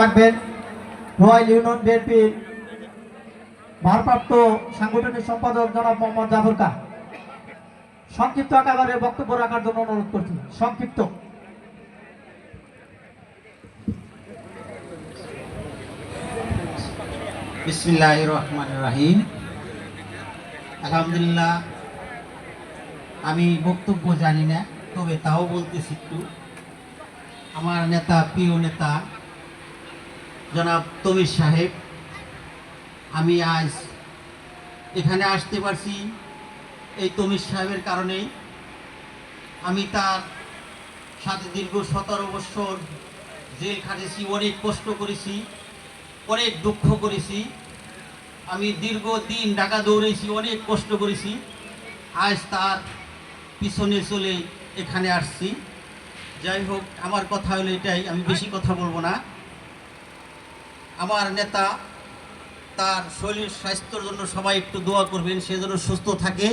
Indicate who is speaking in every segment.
Speaker 1: রাখবেন royal union বিএনপির ভারপ্রাপ্ত সাংগঠনিক সম্পাদক জনাব মোহাম্মদ সংক্ষিপ্ত বক্তব্য রাখার জন্য অনুরোধ করছি। সংক্ষিপ্ত।
Speaker 2: বিসমিল্লাহ রহমান রাহিম। আলহামদুলিল্লাহ, আমি বক্তব্য জানি না, তবে তাও বলতেছি একটু। আমার নেতা, প্রিয় নেতা জনাব তমির সাহেব, আমি আজ এখানে আসতে পারছি এই তমির সাহেবের কারণেই আমি তার সাথে দীর্ঘ সতেরো বছর জেল খাটেছি, অনেক কষ্ট করেছি, অনেক দুঃখ করেছি। আমি দীর্ঘ দিন ঢাকা দৌড়েছি, অনেক কষ্ট করেছি। আজ তার পিছনে চলে এখানে আসছি। যাই হোক, আমার কথা হলো এটাই, আমি বেশি কথা বলব না। আমার নেতা, তার শরীর স্বাস্থ্যের জন্য সবাই একটু দোয়া করবেন, সে যেন সুস্থ থাকে।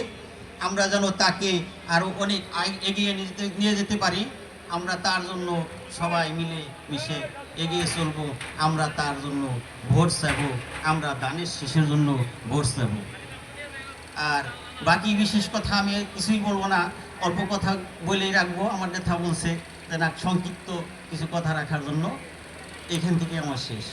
Speaker 2: আমরা যেন তাকে আরও অনেক এগিয়ে নিয়ে যেতে পারি। আমরা তার জন্য সবাই মিলে মিশে এগিয়ে চলব। আমরা তার জন্য ভোট চাইব। আমরা দানের শেষের জন্য ভোট চাইব। আর বাকি বিশেষ কথা আমি কিছুই বলব না। অল্প কথা বলেই রাখব। আমার নেতা বলছে যে, না, সংক্ষিপ্ত কিছু কথা রাখার জন্য এখান থেকে আমার শেষ।